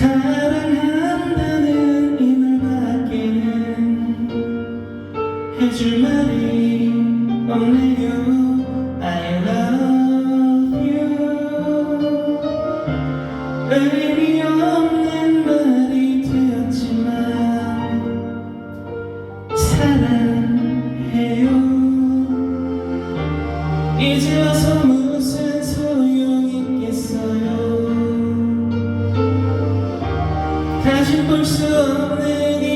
사랑한다는 이 말밖에는 해줄 말이 없네 you I love you. 의미 없는 말이 되었지만 사랑해요. 이제 와서 다시 볼 수 없는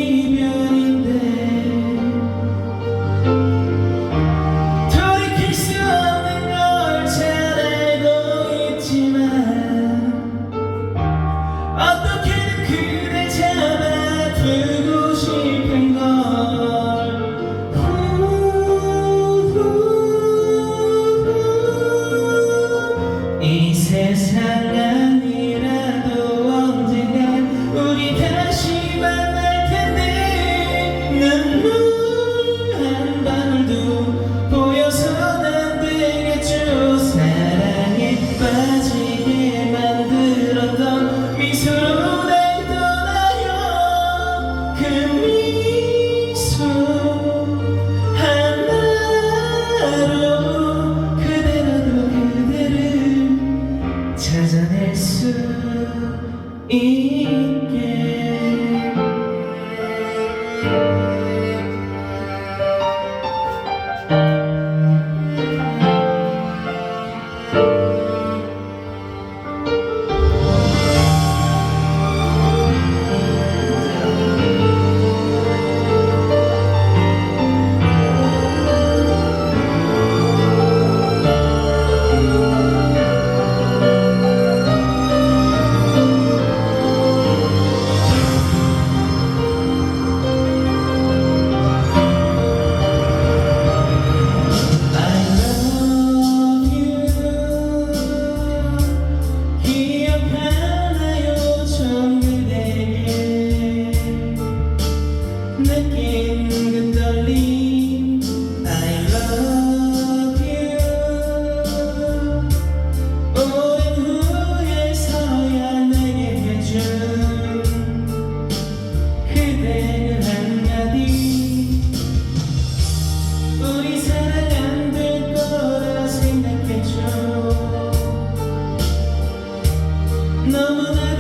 너무나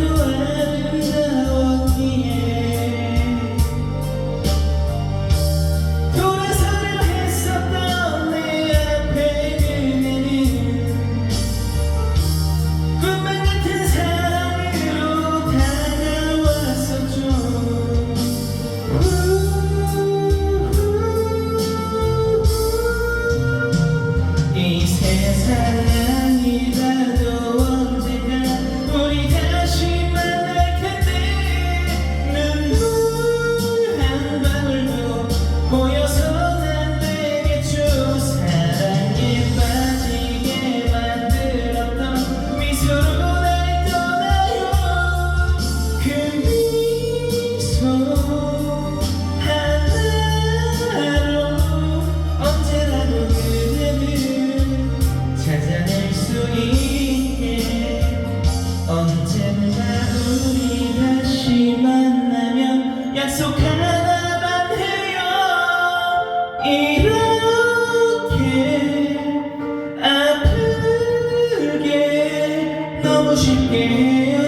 속 하나만 해요. 이렇게 아프게 너무 쉽게